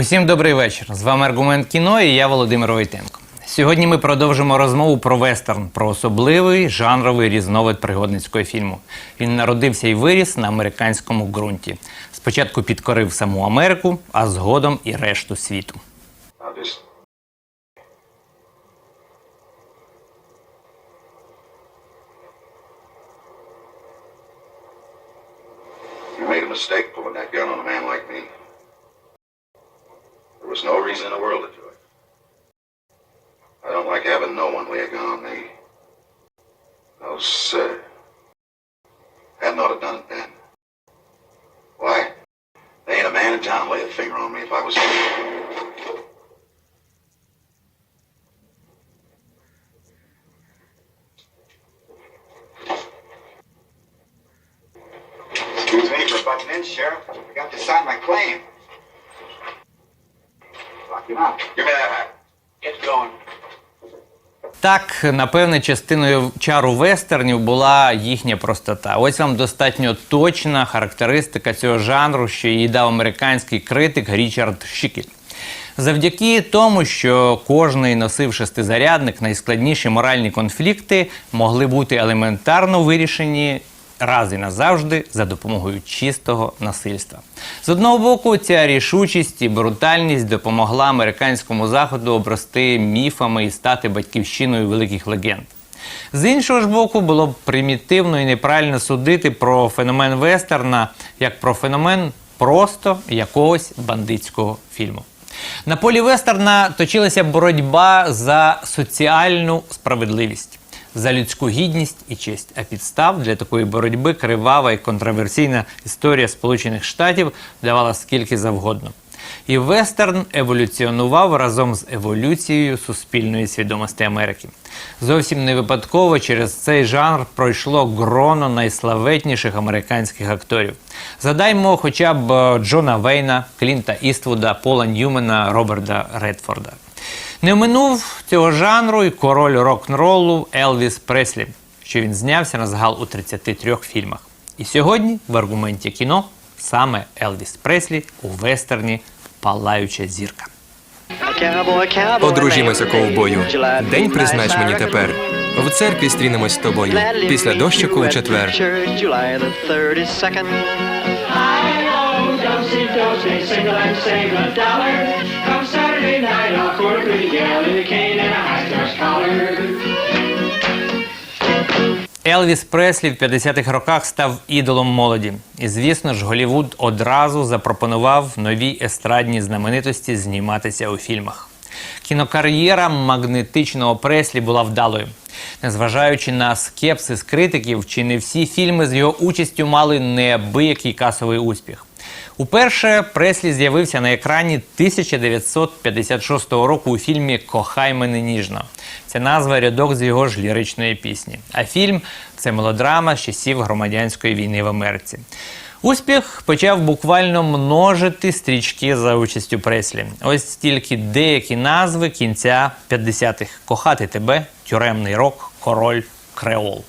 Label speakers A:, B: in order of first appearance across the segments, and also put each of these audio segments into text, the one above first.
A: Усім добрий вечір. З вами аргумент кіно і я Володимир Войтенко. Сьогодні ми продовжимо розмову про вестерн, про особливий жанровий різновид пригодницького фільму. Він народився і виріс на американському ґрунті. Спочатку підкорив саму Америку, а згодом і решту світу.
B: You made a mistake pulling that gun on a man like me. There was no reason in the world to do it. I don't like having no one lay a gun on me. No, sir. Hadn't to done it then. Why? There ain't a man in town lay a finger on me if I was.
A: Так, напевне, частиною чару вестернів була їхня простота. Ось вам достатньо точна характеристика цього жанру, що її дав американський критик Річард Шікель. Завдяки тому, що кожний носив шестизарядник, найскладніші моральні конфлікти могли бути елементарно вирішені раз і назавжди за допомогою чистого насильства. З одного боку, ця рішучість і брутальність допомогла американському заходу обрости міфами і стати батьківщиною великих легенд. З іншого ж боку, було б примітивно і неправильно судити про феномен вестерна як про феномен просто якогось бандитського фільму. На полі вестерна точилася боротьба за соціальну справедливість, за людську гідність і честь. А підстав для такої боротьби кривава і контроверсійна історія Сполучених Штатів давала скільки завгодно. І вестерн еволюціонував разом з еволюцією суспільної свідомості Америки. Зовсім не випадково через цей жанр пройшло гроно найславетніших американських акторів. Згадаймо хоча б е, Джона Вейна, Клінта Іствуда, Пола Ньюмена, Роберта Редфорда. Не минув цього жанру і король рок-н-ролу Елвіс Преслі, що він знявся на загал у 33 фільмах. І сьогодні в аргументі кіно саме Елвіс Преслі у вестерні Палаюча зірка.
C: Одружімося ковбою. День признач мені тепер. В церкві стрінемось з тобою. Після дощику у четвер.
D: Court a pretty gal in a cane and a high star's collar.
A: Елвіс Преслі в 50-х роках став ідолом молоді. І, звісно ж, Голівуд одразу запропонував новій естрадній знаменитості зніматися у фільмах. Кінокар'єра магнетичного Преслі була вдалою. Незважаючи на скепсис критиків, чи не всі фільми з його участю мали неабиякий касовий успіх. Уперше Преслі з'явився на екрані 1956 року у фільмі Кохай мене ніжно. Це назва рядок з його ж ліричної пісні. А фільм це мелодрама з часів громадянської війни в Америці. Успіх почав буквально множити стрічки за участю Преслі. Ось тільки деякі назви кінця 50-х: Кохати тебе, тюремний рок, король, креол.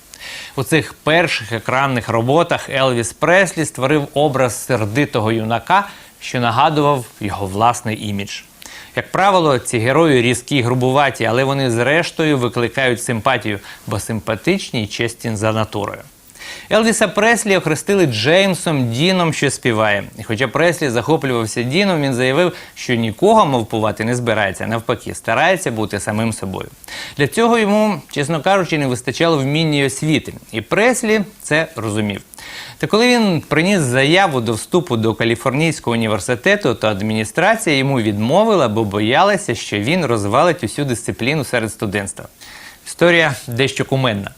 A: У цих перших екранних роботах Елвіс Преслі створив образ сердитого юнака, що нагадував його власний імідж. Як правило, ці герої різкі й грубуваті, але вони зрештою викликають симпатію, бо симпатичні й чесні за натурою. Елвіса Преслі охрестили Джеймсом Діном, що співає. І хоча Преслі захоплювався Діном, він заявив, що нікого мовпувати не збирається, навпаки, старається бути самим собою. Для цього йому, чесно кажучи, не вистачало вміння й освіти. І Преслі це розумів. Та коли він приніс заяву до вступу до Каліфорнійського університету, то адміністрація йому відмовила, бо боялася, що він розвалить усю дисципліну серед студентства. Історія дещо куменна.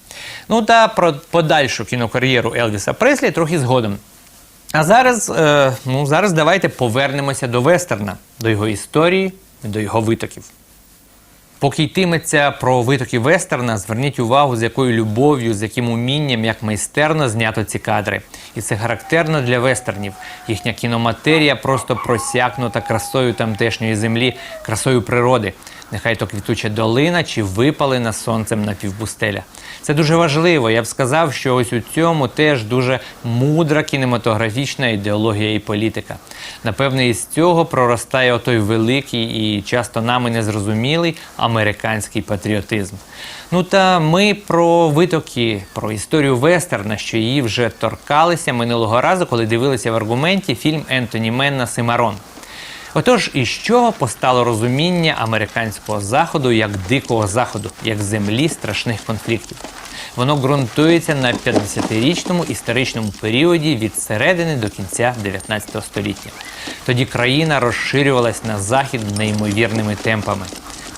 A: Ну та про подальшу кінокар'єру Елвіса Преслі трохи згодом. А зараз, е, ну, зараз давайте повернемося до вестерна, до його історії, до його витоків. Поки йтиметься про витоки вестерна, зверніть увагу, з якою любов'ю, з яким умінням, як майстерно знято ці кадри. І це характерно для вестернів. Їхня кіноматерія просто просякнута красою тамтешньої землі, красою природи. Нехай то квітуча долина чи випалена сонцем напівпустеля. Це дуже важливо. Я б сказав, що ось у цьому теж дуже мудра кінематографічна ідеологія і політика. Напевне, із цього проростає отой великий і часто нами незрозумілий американський патріотизм. Ну та ми про витоки, про історію вестерна, що її вже торкалися минулого разу, коли дивилися в аргументі фільм Ентоні Менна Симарон. Отож, із чого постало розуміння американського заходу як дикого заходу, як землі страшних конфліктів? Воно ґрунтується на 50-річному історичному періоді від середини до кінця 19 століття. Тоді країна розширювалась на захід неймовірними темпами.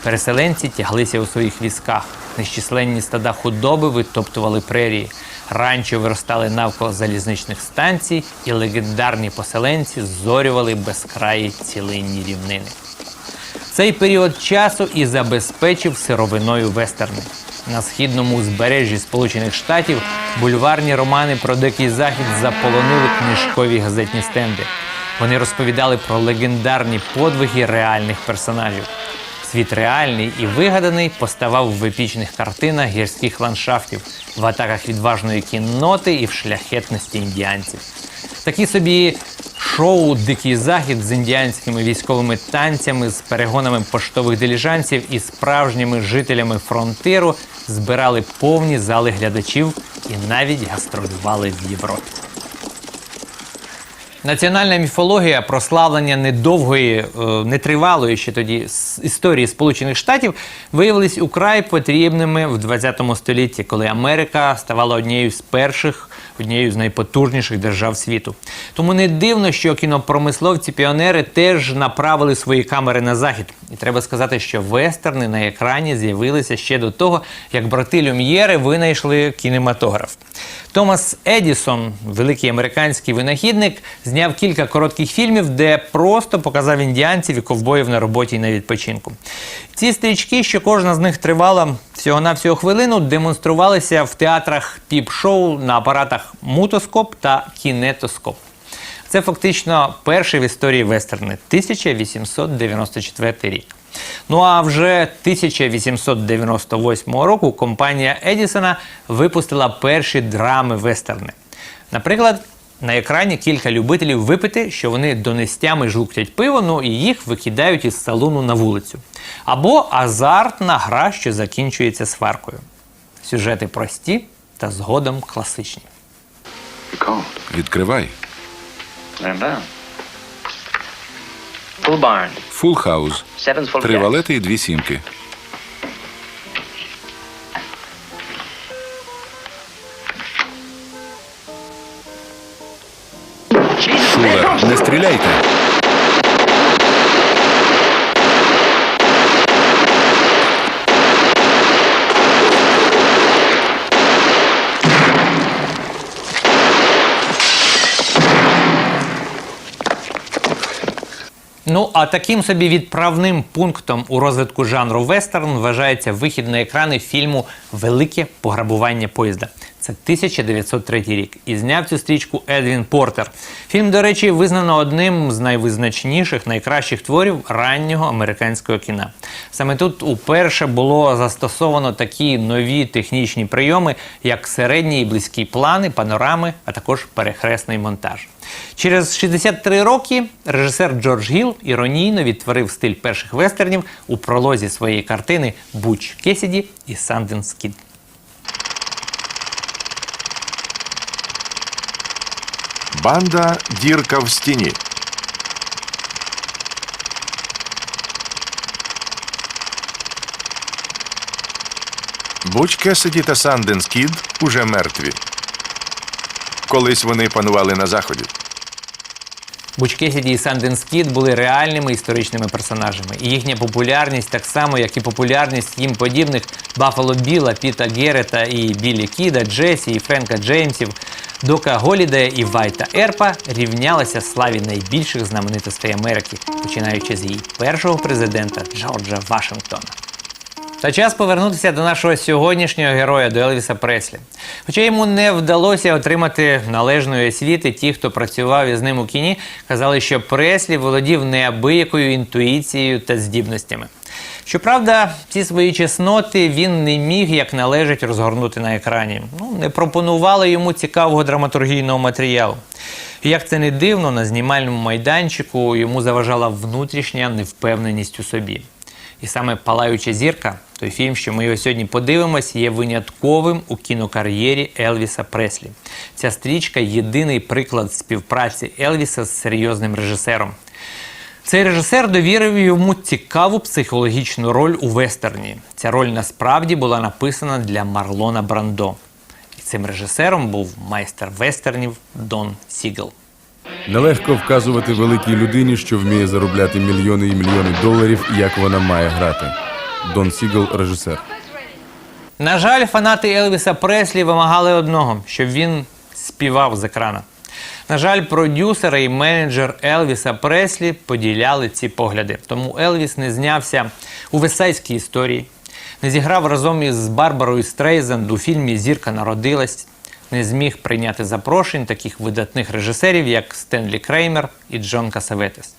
A: Переселенці тяглися у своїх візках, нещисленні стада худоби витоптували прерії, ранчо виростали навколо залізничних станцій, і легендарні поселенці зорювали безкраї цілинні рівнини. Цей період часу і забезпечив сировиною вестерни. На східному узбережжі Сполучених Штатів бульварні романи про дикий захід заполонили книжкові газетні стенди. Вони розповідали про легендарні подвиги реальних персонажів. Світ реальний і вигаданий поставав в епічних картинах гірських ландшафтів, в атаках відважної кінноти і в шляхетності індіанців. Такі собі шоу Дикий захід з індіанськими військовими танцями, з перегонами поштових диліжанців і справжніми жителями фронтиру збирали повні зали глядачів і навіть гастролювали в Європі. Національна міфологія прославлення недовгої, е, нетривалої ще тоді історії Сполучених Штатів виявились украй потрібними в 20 столітті, коли Америка ставала однією з перших, однією з найпотужніших держав світу. Тому не дивно, що кінопромисловці-піонери теж направили свої камери на захід. І треба сказати, що вестерни на екрані з'явилися ще до того, як брати Люм'єри винайшли кінематограф. Томас Едісон, великий американський винахідник, зняв кілька коротких фільмів, де просто показав індіанців і ковбоїв на роботі і на відпочинку. Ці стрічки, що кожна з них тривала всього-навсього хвилину, демонструвалися в театрах піп-шоу на апаратах мутоскоп та кінетоскоп. Це фактично перший в історії вестерни 1894 рік. Ну а вже 1898 року компанія Едісона випустила перші драми вестерни. Наприклад, на екрані кілька любителів випити, що вони донестями жлуктять пиво, ну і їх викидають із салону на вулицю. Або азартна гра, що закінчується сваркою. Сюжети прості та згодом класичні.
E: Відкривай.
F: I'm. Full. Full
E: Три валети і дві сімки.
A: Ну а таким собі відправним пунктом у розвитку жанру вестерн вважається вихід на екрани фільму Велике пограбування поїзда. Це 1903 рік. І зняв цю стрічку Едвін Портер. Фільм, до речі, визнано одним з найвизначніших, найкращих творів раннього американського кіна. Саме тут уперше було застосовано такі нові технічні прийоми, як середні і близькі плани, панорами, а також перехресний монтаж. Через 63 роки режисер Джордж Гіл іронійно відтворив стиль перших вестернів у пролозі своєї картини Буч Кесіді і Санденс Кід.
G: Банда Дірка в стіні. Буч Кесиді та Санденс Кід уже мертві. Колись вони панували на заході.
A: Буч Кесіді і Санденс Кід були реальними історичними персонажами. І їхня популярність, так само як і популярність їм подібних Баффало Біла, Піта Герета і Біллі Кіда, Джесі і Френка Джеймсів, Дока Голідея і Вайта Ерпа рівнялася славі найбільших знаменитостей Америки, починаючи з її першого президента Джорджа Вашингтона. Та час повернутися до нашого сьогоднішнього героя до Елвіса Преслі. Хоча йому не вдалося отримати належної освіти, ті, хто працював із ним у кіні, казали, що Преслі володів неабиякою інтуїцією та здібностями. Щоправда, ці свої чесноти він не міг як належить розгорнути на екрані. Ну, не пропонували йому цікавого драматургійного матеріалу. Як це не дивно, на знімальному майданчику йому заважала внутрішня невпевненість у собі. І саме Палаюча зірка, той фільм, що ми його сьогодні подивимось, є винятковим у кінокар'єрі Елвіса Преслі. Ця стрічка єдиний приклад співпраці Елвіса з серйозним режисером. Цей режисер довірив йому цікаву психологічну роль у вестерні. Ця роль насправді була написана для Марлона Брандо. І цим режисером був майстер вестернів Дон Сігел.
H: Нелегко вказувати великій людині, що вміє заробляти мільйони і мільйони доларів, як вона має грати. Дон Сігел, режисер.
A: На жаль, фанати Елвіса Преслі вимагали одного, щоб він співав з екрана. На жаль, продюсери і менеджер Елвіса Преслі поділяли ці погляди. Тому Елвіс не знявся у весайській історії, не зіграв разом із Барбарою Стрейзенд у фільмі Зірка народилась, не зміг прийняти запрошень таких видатних режисерів, як Стенлі Креймер і Джон Касаветес.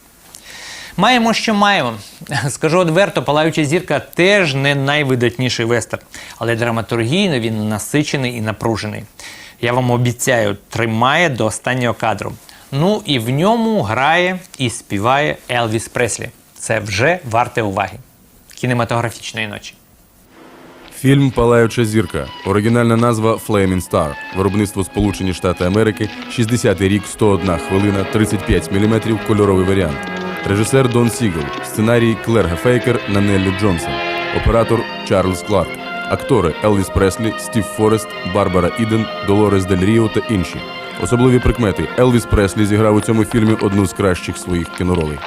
A: Маємо, що маємо. Скажу одверто, палаюча зірка теж не найвидатніший вестерн, але драматургійно він насичений і напружений. Я вам обіцяю, тримає до останнього кадру. Ну і в ньому грає і співає Елвіс Преслі. Це вже варте уваги. Кінематографічної ночі.
H: Фільм Палаюча зірка. Оригінальна назва Flaming Star. Виробництво Сполучені Штати Америки. 60-й рік, 101 хвилина, 35 мм, кольоровий варіант. Режисер Дон Сігел. Сценарій Клер Гефейкер на Неллі Джонсон. Оператор Чарльз Кларк. Актори Елвіс Преслі, Стів Форест, Барбара Іден, Долорес Дель Ріо та інші. Особливі прикмети. Елвіс Преслі зіграв у цьому фільмі одну з кращих своїх кіноролей.